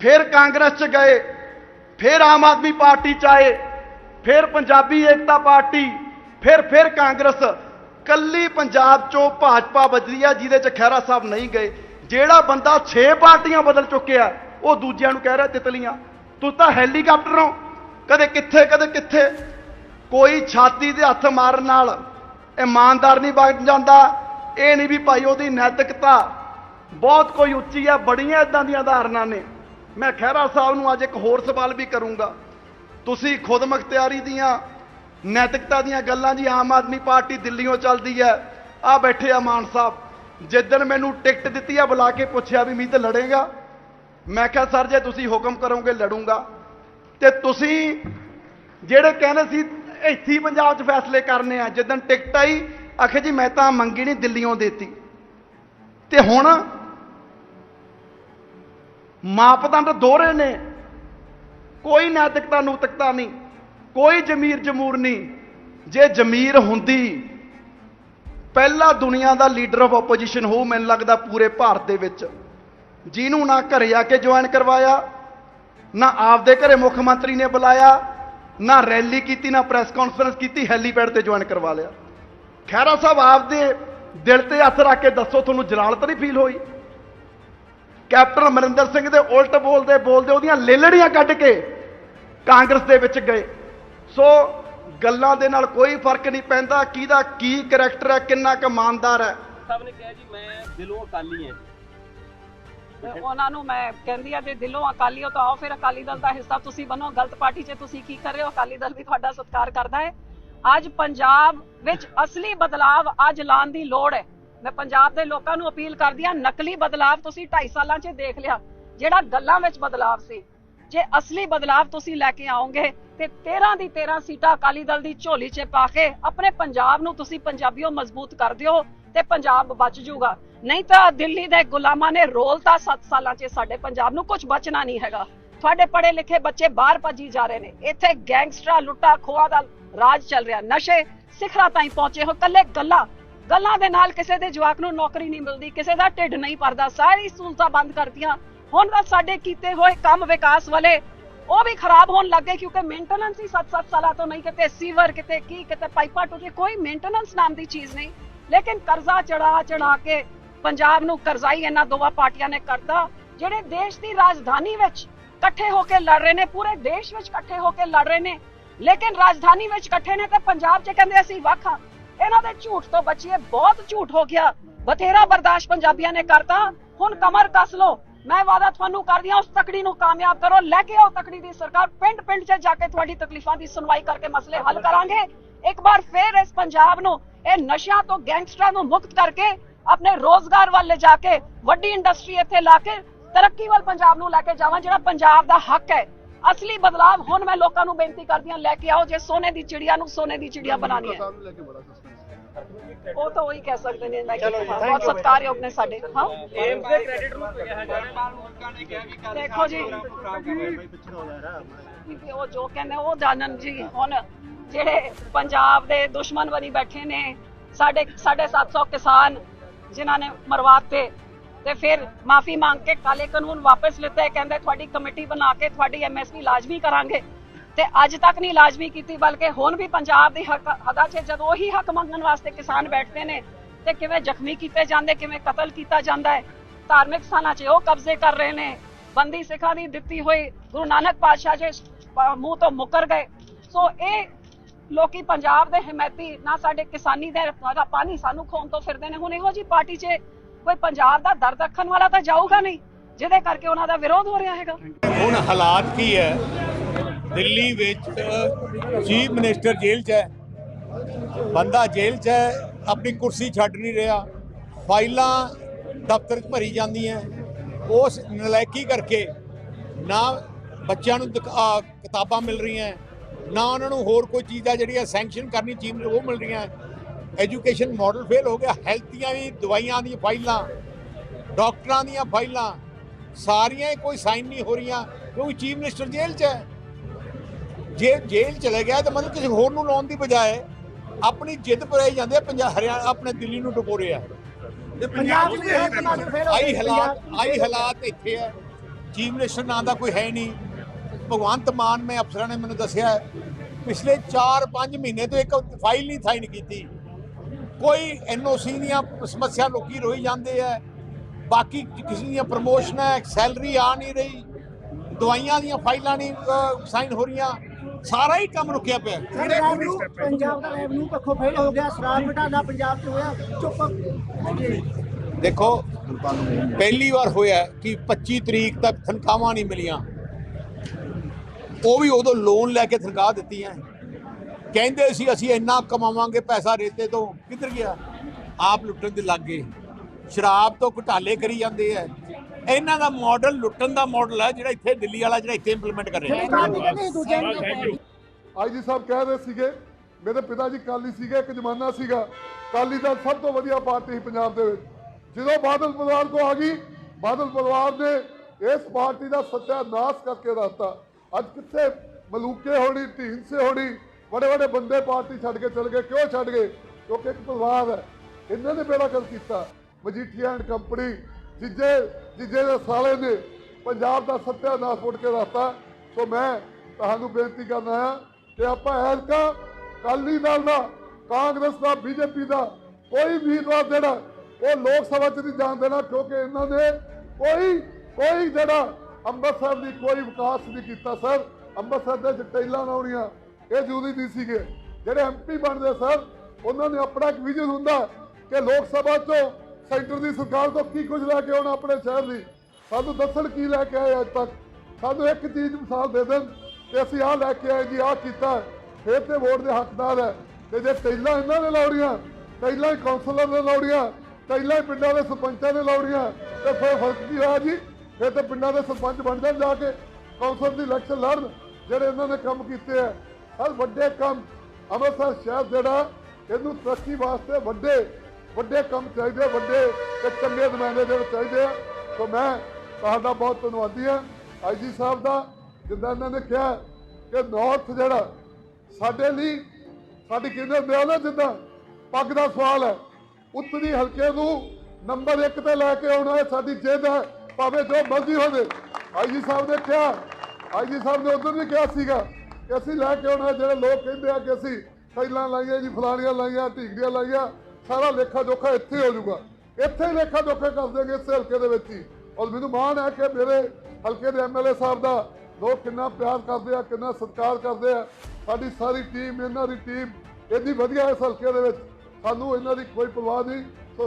ਫਿਰ ਕਾਂਗਰਸ ਚ ਗਏ। ਫਿਰ ਆਮ ਆਦਮੀ ਪਾਰਟੀ ਚ ਆਏ। ਫਿਰ ਪੰਜਾਬੀ ਏਕਤਾ ਪਾਰਟੀ। ਫਿਰ ਫਿਰ ਕਾਂਗਰਸ। ਕੱਲੀ ਪੰਜਾਬ ਚੋਂ ਭਾਜਪਾ ਬਚਦੀ ਆ, ਜਿਹਦੇ ਚ ਖੈਰਾ ਸਾਹਿਬ ਨਹੀਂ ਗਏ। ਜਿਹੜਾ ਬੰਦਾ 6 ਪਾਰਟੀਆਂ ਬਦਲ ਚੁੱਕਿਆ, ਉਹ ਦੂਜਿਆਂ ਨੂੰ ਕਹਿ ਰਿਹਾ ਤਿਤਲੀਆਂ। ਤੂੰ ਤਾਂ ਹੈਲੀਕਾਪਟਰ ਹੋ। ਕਦੇ ਕਿੱਥੇ ਕਦੇ ਕਿੱਥੇ। ਕੋਈ ਛਾਤੀ ਦੇ ਹੱਥ ਮਾਰਨ ਨਾਲ ਇਮਾਨਦਾਰ ਨਹੀਂ ਬਣ ਜਾਂਦਾ, ਇਹ ਨਹੀਂ ਵੀ ਭਾਈ ਉਹਦੀ ਨੈਤਿਕਤਾ ਬਹੁਤ ਕੋਈ ਉੱਚੀ ਹੈ, ਬੜੀਆਂ ਇਦਾਂ ਦੀਆਂ ਉਦਾਹਰਨਾਂ ਨੇ। ਮੈਂ ਖਹਿਰਾ ਸਾਹਿਬ ਨੂੰ ਅੱਜ ਇੱਕ ਹੋਰ ਸਵਾਲ ਵੀ ਕਰੂੰਗਾ। ਤੁਸੀਂ ਖੁਦ ਮੁਖਤਿਆਰੀ ਦੀਆਂ ਨੈਤਿਕਤਾ ਦੀਆਂ ਗੱਲਾਂ ਜੀ, ਆਮ ਆਦਮੀ ਪਾਰਟੀ ਦਿੱਲੀੋਂ ਚੱਲਦੀ ਹੈ। ਆ ਬੈਠੇ ਆ ਮਾਨ ਸਾਹਿਬ ਜਿੱਦਣ ਮੈਨੂੰ ਟਿਕਟ ਦਿੱਤੀ ਆ, ਬੁਲਾ ਕੇ ਪੁੱਛਿਆ ਵੀ ਮੀਤ ਲੜੇਗਾ। ਮੈਂ ਕਿਹਾ, ਸਰ, ਜੇ ਤੁਸੀਂ ਹੁਕਮ ਕਰੋਗੇ, ਲੜੂੰਗਾ। ਤੇ ਤੁਸੀਂ ਜਿਹੜੇ ਕਹਿੰਦੇ ਸੀ ਇੱਥੇ ਪੰਜਾਬ 'ਚ ਫੈਸਲੇ ਕਰਨੇ ਆ। ਜਦੋਂ ਟਿਕਟ ਆਈ, ਆਖੇ ਜੀ ਮੈਂ ਤਾਂ ਮੰਗੀ ਨਹੀਂ ਦਿੱਲੀੋਂ ਦੇਤੀ। ਤੇ ਹੁਣ ਮਾਪਦੰਡ ਦੋਹਰੇ ਨੇ। ਕੋਈ ਨੈਤਿਕਤਾ, ਨੂਤਕਤਾ ਨਹੀਂ ਕੋਈ ਜ਼ਮੀਰ, ਜਮੂਰ ਨਹੀਂ ਜੇ ਜ਼ਮੀਰ ਹੁੰਦੀ, ਪਹਿਲਾ ਦੁਨੀਆ ਦਾ ਲੀਡਰ ਆਫ ਆਪੋਜੀਸ਼ਨ ਹੋਊ, ਮੈਨੂੰ ਲੱਗਦਾ ਪੂਰੇ ਭਾਰਤ ਦੇ ਵਿੱਚ। ਜਿਹਨੂੰ ਨਾ ਘਰੇ ਆ ਕੇ ਜੁਆਇਨ ਕਰਵਾਇਆ, ਨਾ ਆਪਦੇ ਘਰੇ ਮੁੱਖ ਮੰਤਰੀ ਨੇ ਬੁਲਾਇਆ ਨਾ ਰੈਲੀ ਕੀਤੀ, ਨਾ ਪ੍ਰੈਸ ਕਾਨਫਰੰਸ ਕੀਤੀ, ਹੈਲੀਪੈਡ ਤੇ ਜੁਆਇਨ ਕਰਵਾ ਲਿਆ। ਖਹਿਰਾ ਸਾਹਿਬ ਆਪਦੇ ਦਿਲ ਤੇ ਹੱਥ ਰੱਖ ਕੇ ਦੱਸੋ, ਤੁਹਾਨੂੰ ਜਲਾਲਤ ਨਹੀਂ ਫੀਲ ਹੋਈ? ਕੈਪਟਨ ਅਮਰਿੰਦਰ ਸਿੰਘ ਦੇ ਉਲਟ ਬੋਲਦੇ ਬੋਲਦੇ ਉਹਦੀਆਂ ਲੇਲੜੀਆਂ ਕੱਢ ਕੇ ਕਾਂਗਰਸ ਦੇ ਵਿੱਚ ਗਏ। ਸੋ ਗੱਲਾਂ ਦੇ ਨਾਲ ਕੋਈ ਫ਼ਰਕ ਨਹੀਂ ਪੈਂਦਾ, ਕਿਹਦਾ ਕੀ ਕਰੈਕਟਰ ਹੈ, ਕਿੰਨਾ ਕੁ ਇਮਾਨਦਾਰ ਹੈ। ਸਾਹਿਬ ਨੇ ਕਿਹਾ ਜੀ, ਮੈਂ ਦਿਲੋਂ ਅਕਾਲੀ ਹਾਂ। ਉਹਨਾਂ ਨੂੰ ਮੈਂ ਕਹਿੰਦੀ ਆ ਤੇ ਦਿਲੋਂ ਅਕਾਲੀ ਹੋ ਤਾਂ ਆਓ ਫਿਰ ਅਕਾਲੀ ਦਲ ਦਾ ਹਿੱਸਾ ਤੁਸੀਂ ਬਣੋ। ਗਲਤ ਪਾਰਟੀ 'ਚ ਤੁਸੀਂ ਕੀ ਕਰ ਰਹੇ ਹੋ? ਅਕਾਲੀ ਦਲ ਵੀ ਤੁਹਾਡਾ ਸਤਿਕਾਰ ਕਰਦਾ ਹੈ। ਅੱਜ ਪੰਜਾਬ ਵਿੱਚ ਅਸਲੀ ਬਦਲਾਵ ਅੱਜ ਲਾਉਣ ਦੀ ਲੋੜ ਹੈ। ਮੈਂ ਪੰਜਾਬ ਦੇ ਲੋਕਾਂ ਨੂੰ ਅਪੀਲ ਕਰਦੀ ਆ ਨਕਲੀ ਬਦਲਾਵ ਤੁਸੀਂ 2.5 ਸਾਲਾਂ 'ਚ ਦੇਖ ਲਿਆ, ਜਿਹੜਾ ਗੱਲਾਂ ਵਿੱਚ ਬਦਲਾਵ ਸੀ। ਜੇ ਅਸਲੀ ਬਦਲਾਵ ਤੁਸੀਂ ਲੈ ਕੇ ਆਓਗੇ ਤੇ 13 ਦੀ 13 ਸੀਟਾਂ ਅਕਾਲੀ ਦਲ ਦੀ ਝੋਲੀ 'ਚ ਪਾ ਕੇ ਆਪਣੇ ਪੰਜਾਬ ਨੂੰ ਤੁਸੀਂ ਪੰਜਾਬੀਓ ਮਜ਼ਬੂਤ ਕਰ ਦਿਓ ਤੇ ਪੰਜਾਬ ਬਚ ਜਾਊਗਾ। ਨਹੀਂ ਤਾਂ ਦਿੱਲੀ ਦੇ ਗੁਲਾਮਾਂ ਨੇ ਰੋਲਤਾ 7 ਸਾਲਾਂ 'ਚ ਸਾਡੇ ਪੰਜਾਬ ਨੂੰ ਕੁਝ ਬਚਣਾ ਨਹੀਂ ਹੈਗਾ। ਤੁਹਾਡੇ ਪੜ੍ਹੇ ਲਿਖੇ ਬੱਚੇ ਬਾਹਰ ਭੱਜੀ ਜਾ ਰਹੇ ਨੇ। ਇੱਥੇ ਗੈਂਗਸਟਰਾਂ, ਲੁੱਟਾ ਖੋਆ ਦਾ ਰਾਜ ਚੱਲ ਰਿਹਾ। ਨਸ਼ੇ ਸਿਖਰਾਂ ਤਾਈਂ ਪਹੁੰਚੇ ਹੋ ਕੱਲੇ ਗੱਲਾਂ। ਗੱਲਾਂ ਦੇ ਨਾਲ ਕਿਸੇ ਦੇ ਜਵਾਕ ਨੂੰ ਨੌਕਰੀ ਨਹੀਂ ਮਿਲਦੀ, ਕਿਸੇ ਦਾ ਢਿੱਡ ਨਹੀਂ ਭਰਦਾ। ਸਾਰੀ ਸਹੂਲਤਾਂ ਬੰਦ ਕਰਤੀਆਂ। ਹੁਣ ਤਾਂ ਸਾਡੇ ਕੀਤੇ ਹੋਏ ਕੰਮ ਵਿਕਾਸ ਵਾਲੇ ਉਹ ਵੀ ਖਰਾਬ ਹੋਣ ਲੱਗੇ ਕਿਉਂਕਿ ਮੇਨਟੇਨੈਂਸ ਹੀ 7-7 ਸਾਲਾਂ ਤੋਂ ਨਹੀਂ, ਕਿਤੇ ਸੀਵਰ, ਕਿਤੇ ਕੀ, ਕਿਤੇ ਪਾਈਪਾਂ ਟੁੱਟੇ ਕੋਈ ਮੇਨਟੇਨੈਂਸ ਨਾਮ ਦੀ ਚੀਜ਼ ਨਹੀਂ। ਲੇਕਿਨ ਕਰਜ਼ਾ ਚੜਾ ਚੜਾ ਕੇ ਪੰਜਾਬ ਨੂੰ ਕਰਜ਼ਾਈ ਇਹਨਾਂ ਦੋਵਾਂ ਪਾਰਟੀਆਂ ਨੇ ਕਰਤਾ, ਜਿਹੜੇ ਦੇਸ਼ ਦੀ ਰਾਜਧਾਨੀ ਵਿੱਚ ਇਕੱਠੇ ਹੋ ਕੇ ਲੜ ਰਹੇ ਨੇ, ਪੂਰੇ ਦੇਸ਼ ਵਿੱਚ ਇਕੱਠੇ ਹੋ ਕੇ ਲੜ ਰਹੇ ਨੇ, ਲੇਕਿਨ ਰਾਜਧਾਨੀ ਵਿੱਚ ਇਕੱਠੇ ਨੇ ਤੇ ਪੰਜਾਬ 'ਚ ਕਹਿੰਦੇ ਅਸੀਂ ਵੱਖ ਇਹਨਾਂ ਦੇ ਝੂਠ ਤੋਂ ਬਚੀਏ, ਬਹੁਤ ਝੂਠ ਹੋ ਗਿਆ। ਬਥੇਰਾ ਬਰਦਾਸ਼ਤ ਪੰਜਾਬੀਆਂ ਨੇ ਕਰਤਾ। ਹੁਣ ਕਮਰ ਕੱਸ ਲੋ ਮੈਂ ਵਾਦਾ ਤੁਹਾਨੂੰ ਕਰਦੀ ਹਾਂ, ਉਸ ਤਕੜੀ ਨੂੰ ਕਾਮਯਾਬ ਕਰੋ, ਲੈ ਕੇ ਆਓ ਤਕੜੀ ਦੀ ਸਰਕਾਰ ਪਿੰਡ ਪਿੰਡ 'ਚ ਜਾ ਕੇ ਤੁਹਾਡੀ ਤਕਲੀਫਾਂ ਦੀ ਸੁਣਵਾਈ ਕਰਕੇ ਮਸਲੇ ਹੱਲ ਕਰਾਂਗੇ। ਇੱਕ ਵਾਰ ਫੇਰ ਇਸ ਪੰਜਾਬ ਨੂੰ, ਇਹ ਨਸ਼ਿਆਂ ਤੋਂ, ਗੈਂਗਸਟਰਾਂ ਨੂੰ ਮੁਕਤ ਕਰਕੇ ਆਪਣੇ ਰੋਜ਼ਗਾਰ ਵੱਲ ਲਿਜਾ ਕੇ ਵੱਡੀ ਇੰਡਸਟਰੀ ਇੱਥੇ ਲਾ ਕੇ ਤਰੱਕੀ ਵੱਲ ਪੰਜਾਬ ਨੂੰ ਲੈ ਕੇ ਜਾਵਾਂ ਜਿਹੜਾ ਪੰਜਾਬ ਦਾ ਹੱਕ ਹੈ। ਅਸਲੀ ਬਦਲਾਵ ਹੁਣ ਮੈਂ ਲੋਕਾਂ ਨੂੰ ਬੇਨਤੀ ਕਰਦੀ ਹਾਂ ਲੈ ਕੇ ਆਓ ਜੇ ਸੋਨੇ ਦੀ ਚਿੜੀਆ ਨੂੰ ਸੋਨੇ ਦੀ ਚਿੜੀਆ ਬਣਾਉਣੀ ਹੈ। ਉਹ ਤਾਂ ਉਹੀ ਕਹਿ ਸਕਦੇ ਨੇ ਮੈਂ ਕੀ ਕਹਾਂ ਬਹੁਤ ਸਤਿਕਾਰਯੋਗ ਨੇ ਸਾਡੇ ਹਾਂ। ਏਮਸ ਦੇ ਕ੍ਰੈਡਿਟ ਨੂੰ ਕਿਹਾ ਜਾ ਰਿਹਾ। ਦੇਖੋ ਜੀ। ਵੀ ਉਹ ਜੋ ਕਹਿੰਦੇ ਉਹ ਜਾਣਨ ਜੀ ਹੁਣ ਜਿਹੜੇ ਪੰਜਾਬ ਦੇ ਦੁਸ਼ਮਣ ਬਣੀ ਬੈਠੇ ਨੇ ਸਾਡੇ 750 ਕਿਸਾਨ ਜਿਨ੍ਹਾਂ ਨੇ ਮਰਵਾਤੇ ਤੇ ਫਿਰ ਮਾਫੀ ਮੰਗ ਕੇ ਕਾਲੇ ਕਾਨੂੰਨ ਵਾਪਸ ਲਿੱਤੇ। ਕਹਿੰਦੇ, ਤੁਹਾਡੀ ਕਮੇਟੀ ਬਣਾ ਕੇ ਤੁਹਾਡੀ ਐਮਐਸਪੀ ਲਾਜ਼ਮੀ ਕਰਾਂਗੇ। ਤੇ ਅੱਜ ਤੱਕ ਨਹੀਂ ਲਾਜ਼ਮੀ ਕੀਤੀ, ਬਲਕਿ ਹੁਣ ਵੀ ਪੰਜਾਬ ਦੀ ਹੱਕ ਹਦਾ 'ਚ ਜਦੋਂ ਉਹੀ ਹੱਕ ਮੰਗਣ ਵਾਸਤੇ ਕਿਸਾਨ ਬੈਠਦੇ ਨੇ ਤੇ ਕਿਵੇਂ ਜ਼ਖਮੀ ਕੀਤੇ ਜਾਂਦੇ, ਕਿਵੇਂ ਕਤਲ ਕੀਤਾ ਜਾਂਦਾ ਹੈ, ਧਾਰਮਿਕ ਸਥਾਨਾਂ 'ਚ ਉਹ ਕਬਜ਼ੇ ਕਰ ਰਹੇ ਨੇ। ਬੰਦੀ ਸਿੱਖਾਂ ਦੀ ਦਿੱਤੀ ਹੋਈ ਗੁਰੂ ਨਾਨਕ ਪਾਤਸ਼ਾਹ ਜੀ ਮੂੰਹ ਤੋਂ ਮੁੱਕਰ ਗਏ। ਸੋ ਇਹ ਲੋਕੀ ਪੰਜਾਬ ਦੇ ਹਮਾਇਤੀ ਨਾ ਸਾਡੇ ਕਿਸਾਨੀ ਦੇ ਦਾ ਪਾਣੀ ਸਾਨੂੰ ਖੋਣ ਤੋਂ ਫਿਰਦੇ ਨੇ। ਹੁਣ ਇਹੋ ਜੀ ਪਾਰਟੀ 'ਚ ਕੋਈ ਪੰਜਾਬ ਦਾ ਦਰਦ ਰੱਖਣ ਵਾਲਾ ਤਾਂ ਜਾਊਗਾ ਨਹੀਂ, ਜਿਹਦੇ ਕਰਕੇ ਉਹਨਾਂ ਦਾ ਵਿਰੋਧ ਹੋ ਰਿਹਾ ਹੈਗਾ। ਹੁਣ ਹਾਲਾਤ ਕੀ ਹੈ? ਦਿੱਲੀ ਵਿੱਚ ਚੀਫ ਮਿਨਿਸਟਰ ਜੇਲ੍ਹ 'ਚ ਹੈ। ਬੰਦਾ ਜੇਲ੍ਹ 'ਚ ਹੈ, ਆਪਣੀ ਕੁਰਸੀ ਛੱਡ ਨਹੀਂ ਰਿਹਾ। ਫਾਈਲਾਂ ਦਫ਼ਤਰ 'ਚ ਭਰੀ ਜਾਂਦੀਆਂ। ਉਸ ਨਲਾਇਕੀ ਕਰਕੇ ਨਾ ਬੱਚਿਆਂ ਨੂੰ ਕਿਤਾਬਾਂ ਮਿਲ ਰਹੀਆਂ। ਨਾ ਉਹਨਾਂ ਨੂੰ ਹੋਰ ਕੋਈ ਚੀਜ਼ ਆ ਜਿਹੜੀ ਸੈਂਕਸ਼ਨ ਕਰਨੀ ਚੀਜ਼ ਉਹ ਮਿਲ ਰਹੀਆਂ। ਐਜੂਕੇਸ਼ਨ ਮਾਡਲ ਫੇਲ ਹੋ ਗਿਆ। ਹੈਲਥ ਦੀਆਂ ਵੀ ਦਵਾਈਆਂ ਦੀਆਂ ਫਾਈਲਾਂ ਡਾਕਟਰਾਂ ਦੀਆਂ ਫਾਈਲਾਂ ਸਾਰੀਆਂ ਹੀ ਕੋਈ ਸਾਈਨ ਨਹੀਂ ਹੋ ਰਹੀਆਂ। ਕਿਉਂਕਿ ਚੀਫ ਮਿਨਿਸਟਰ ਜੇਲ੍ਹ 'ਚ ਹੈ। ਜੇ ਜੇਲ੍ਹ ਚਲੇ ਗਿਆ ਤਾਂ ਮਤਲਬ ਕਿਸੇ ਹੋਰ ਨੂੰ ਲਾਉਣ ਦੀ ਬਜਾਏ ਆਪਣੀ ਜਿੱਦ ਪਰ ਜਾਂਦੇ ਆ। ਪੰਜਾਬ ਹਰਿਆਣਾ ਆਪਣੇ ਦਿੱਲੀ ਨੂੰ ਟਕੋਰੇ ਆ ਪੰਜਾਬ ਦੇ ਹਾਲਾਤ ਆਈ ਹਾਲਾਤ ਇੱਥੇ ਹੈ ਚੀਫ ਮਿਨਿਸਟਰ ਨਾਂ ਦਾ ਕੋਈ ਹੈ ਨਹੀਂ। ਭਗਵੰਤ ਮਾਨ ਮੈਂ ਅਫਸਰਾਂ ਨੇ ਮੈਨੂੰ ਦੱਸਿਆ ਪਿਛਲੇ 4-5 ਮਹੀਨੇ ਤੋਂ ਇੱਕ ਫਾਈਲ ਨਹੀਂ ਸਾਈਨ ਕੀਤੀ। ਕੋਈ ਐਨਓਸੀ ਦੀਆਂ ਸਮੱਸਿਆ ਲੋਕੀ ਰੋਈ ਜਾਂਦੇ ਆ ਬਾਕੀ ਕਿਸੇ ਦੀਆਂ ਪ੍ਰਮੋਸ਼ਨ ਹੈ ਸੈਲਰੀ ਆ ਨਹੀਂ ਰਹੀ ਦਵਾਈਆਂ ਦੀਆਂ ਫਾਈਲਾਂ ਨਹੀਂ ਸਾਈਨ ਹੋ ਰਹੀਆਂ ਸਾਰਾ ਹੀ ਕੰਮ ਰੁਕਿਆ ਪਿਆ। ਪੰਜਾਬ ਦਾ ਰੈਵਨਿਊ ਪੱਖੋਂ ਫੇਲ ਹੋ ਗਿਆ ਸ਼ਰਾਬ ਘਟਾਲਾ ਪੰਜਾਬ 'ਚ ਹੋਇਆ ਚੁੱਪ। ਦੇਖੋ ਪਹਿਲੀ ਵਾਰ ਹੋਇਆ ਕਿ 25 ਤਰੀਕ ਤੱਕ ਤਨਖਾਹਾਂ ਨਹੀਂ ਮਿਲੀਆਂ। ਉਹ ਵੀ ਉਦੋਂ ਲੋਨ ਲੈ ਕੇ ਤਨਖਾਹ ਦਿੱਤੀਆਂ। ਕਹਿੰਦੇ ਸੀ ਅਸੀਂ ਇੰਨਾ ਕਮਾਵਾਂਗੇ ਪੈਸਾ ਰੇਤੇ ਤੋਂ। ਕਿੱਧਰ ਗਿਆ? ਆਪ ਲੁੱਟਣ ਦੇ ਲੱਗੇ ਸ਼ਰਾਬ ਤੋਂ ਘੁਟਾਲੇ ਕਰੀ ਜਾਂਦੇ ਆ। ਇਹਨਾਂ ਦਾ ਮਾਡਲ ਲੁੱਟਣ ਦਾ ਮਾਡਲ ਹੈ ਜਿਹੜਾ ਇੱਥੇ ਦਿੱਲੀ ਵਾਲਾ ਜਿਹੜਾ ਇੱਥੇ ਇੰਪਲੀਮੈਂਟ ਕਰ ਰਿਹਾ। ਆਈ ਜੀ ਸਾਹਿਬ ਕਹਿ ਰਹੇ ਸੀਗੇ ਮੇਰੇ ਪਿਤਾ ਜੀ ਕਾਲੀ ਸੀਗੇ ਇੱਕ ਜ਼ਮਾਨਾ ਸੀਗਾ। ਕਾਲੀ ਦਲ ਸਭ ਤੋਂ ਵਧੀਆ ਪਾਰਟੀ ਸੀ ਪੰਜਾਬ ਦੇ ਵਿੱਚ। ਜਦੋਂ ਬਾਦਲ ਪਰਿਵਾਰ ਕੋ ਆ ਗਈ ਬਾਦਲ ਪਰਿਵਾਰ ਨੇ ਇਸ ਪਾਰਟੀ ਦਾ ਸੱਤਿਆਨਾਸ਼ ਕਰਕੇ ਰੱਖਤਾ ਅੱਜ ਕਿੱਥੇ ਮਲੂਕੇ ਹੋਣੀ ਢੀਂਸੇ ਹੋਣੀ ਬੜੇ ਵੱਡੇ ਬੰਦੇ ਪਾਰਟੀ ਛੱਡ ਕੇ ਚਲੇ ਗਏ, ਕਿਉਂ ਛੱਡ ਗਏ? ਕਿਉਂਕਿ ਇੱਕ ਪਰਿਵਾਰ ਹੈ, ਇਹਨਾਂ ਨੇ ਬੇੜਾ ਕਰ ਕੀਤਾ। ਮਜੀਠੀਆ ਐਂਡ ਕੰਪਨੀ, ਜਿੱਜੇ ਜਿੱਜੇ ਦੇ ਸਾਲੇ ਨੇ ਪੰਜਾਬ ਦਾ ਸੱਤਿਆਨਾਸ਼ ਪੁੱਟ ਕੇ ਰੱਖਤਾ ਸੋ ਮੈਂ ਤੁਹਾਨੂੰ ਬੇਨਤੀ ਕਰਨਾ ਹੈ ਕਿ ਆਪਾਂ ਐਲਕਾ ਕਾਲੀ ਦਲ ਦਾ, ਕਾਂਗਰਸ ਦਾ, ਬੀਜੇਪੀ ਦਾ ਕੋਈ ਉਮੀਦਵਾਰ ਜਿਹੜਾ, ਉਹ ਲੋਕ ਸਭਾ ਚ ਨਹੀਂ ਜਾਣ ਦੇਣਾ, ਕਿਉਂਕਿ ਇਹਨਾਂ ਨੇ ਕੋਈ ਕੋਈ ਜਿਹੜਾ ਅੰਮ੍ਰਿਤਸਰ ਦੀ ਕੋਈ ਵਿਕਾਸ ਨਹੀਂ ਕੀਤਾ, ਸਰ। ਅੰਮ੍ਰਿਤਸਰ ਦੇ ਵਿੱਚ ਟੈਲਾਂ ਲਾਉਣੀਆਂ, ਇਹ ਜ਼ਰੂਰੀ ਨਹੀਂ ਸੀਗੇ। ਜਿਹੜੇ ਐਮਪੀ ਬਣਦੇ, ਸਰ, ਉਹਨਾਂ ਨੇ ਆਪਣਾ ਇੱਕ ਵਿਜ਼ਨ ਹੁੰਦਾ ਕਿ ਲੋਕ ਸਭਾ ਚੋਂ ਸੈਂਟਰ ਦੀ ਸਰਕਾਰ ਤੋਂ ਕੀ ਕੁਝ ਲੈ ਕੇ ਆਉਣਾ ਆਪਣੇ ਸ਼ਹਿਰ ਲਈ ਸਾਨੂੰ ਦੱਸਣ ਕੀ ਲੈ ਕੇ ਆਏ ਅੱਜ ਤੱਕ। ਸਾਨੂੰ ਇੱਕ ਚੀਜ਼ ਮਿਸਾਲ ਦੇ ਦੇਣ ਕਿ ਅਸੀਂ ਆਹ ਲੈ ਕੇ ਆਏ ਜੀ, ਆਹ ਕੀਤਾ ਹੈ। ਫਿਰ ਤੇ ਵੋਟ ਦੇ ਹੱਕਦਾਰ ਹੈ। ਤੇ ਜੇ ਟੈਲਾਂ ਇਹਨਾਂ ਨੇ ਲਾਉਣੀਆਂ, ਟੈਲਾਂ ਹੀ ਕੌਂਸਲਰ ਨੇ ਲਾਉਣੀਆਂ, ਟੈਲਾਂ ਹੀ ਪਿੰਡਾਂ ਦੇ ਸਰਪੰਚਾਂ ਨੇ ਲਾਉੜੀਆਂ ਤੇ ਫਿਰ ਫ਼ਰਕ ਕੀ ਹੋਇਆ ਜੀ? ਫਿਰ ਤਾਂ ਪਿੰਡਾਂ ਦੇ ਸਰਪੰਚ ਬਣ ਜਾਣ ਜਾ ਕੇ ਕੌਂਸਲ ਦੀ ਇਲੈਕਸ਼ਨ ਲੜਨ ਜਿਹੜੇ ਇਹਨਾਂ ਨੇ ਕੰਮ ਕੀਤੇ ਆ। ਹਰ ਵੱਡੇ ਕੰਮ ਅੰਮ੍ਰਿਤਸਰ ਸ਼ਹਿਰ ਜਿਹੜਾ ਇਹਨੂੰ ਤਰੱਕੀ ਵਾਸਤੇ ਵੱਡੇ ਵੱਡੇ ਕੰਮ ਚਾਹੀਦੇ ਆ, ਵੱਡੇ ਤੇ ਚੰਗੇ ਨੁਮਾਇੰਦੇ ਜਿਹੜੇ ਚਾਹੀਦੇ ਆ। ਸੋ ਮੈਂ ਤੁਹਾਡਾ ਬਹੁਤ ਧੰਨਵਾਦੀ ਹਾਂ ਆਈਜੀ ਸਾਹਿਬ ਦਾ ਜਿੱਦਾਂ ਇਹਨਾਂ ਨੇ ਕਿਹਾ ਕਿ ਨਾਰਥ ਜਿਹੜਾ ਸਾਡੇ ਲਈ ਸਾਡੀ ਕਹਿੰਦੇ ਹੁੰਦੇ ਆ ਨਾ ਜਿੱਦਾਂ ਪੱਗ ਦਾ ਸਵਾਲ ਹੈ ਉੱਤਰੀ ਹਲਕੇ ਨੂੰ ਨੰਬਰ 1 ਤੇ ਲੈ ਕੇ ਆਉਣਾ ਹੈ ਸਾਡੀ ਜਿੱਦ ਹੈ। ਭਾਵੇਂ ਜੋ ਮਰਜ਼ੀ ਹੋਵੇ। ਆਈਜੀ ਸਾਹਿਬ ਨੇ ਕਿਹਾ ਆਈਜੀ ਸਾਹਿਬ ਨੇ ਉਦੋਂ ਵੀ ਕਿਹਾ ਸੀਗਾ ਕਿ ਅਸੀਂ ਲੈ ਕੇ ਆਉਣਾ, ਜਿਹੜੇ ਲੋਕ ਕਹਿੰਦੇ ਆ ਕਿ ਅਸੀਂ ਫੈਲਾਂ ਲਾਈਆਂ ਜੀ, ਫਲਾਣੀਆਂ ਲਾਈਆਂ ਢੀਗੜੀਆਂ ਲਾਈਆਂ, ਸਾਰਾ ਲੇਖਾ ਜੋਖਾ ਇੱਥੇ ਹੋ ਜਾਊਗਾ। ਇੱਥੇ ਲੇਖਾ ਜੋਖਾ ਕਰ ਦੇਗੇ ਇਸ ਹਲਕੇ ਦੇ ਵਿੱਚ ਹੀ। ਔਰ ਮੈਨੂੰ ਮਾਣ ਹੈ ਕਿ ਮੇਰੇ ਹਲਕੇ ਦੇ ਐਮਐਲਏ ਸਾਹਿਬ ਦਾ ਲੋਕ ਕਿੰਨਾ ਪਿਆਰ ਕਰਦੇ ਆ, ਕਿੰਨਾ ਸਤਿਕਾਰ ਕਰਦੇ ਆ। ਸਾਡੀ ਸਾਰੀ ਟੀਮ, ਇਹਨਾਂ ਦੀ ਟੀਮ ਇੰਨੀ ਵਧੀਆ ਇਸ ਹਲਕੇ ਦੇ ਵਿੱਚ। ਸਾਨੂੰ ਇਹਨਾਂ ਦੀ ਕੋਈ ਪਰਵਾਹ ਨਹੀਂ।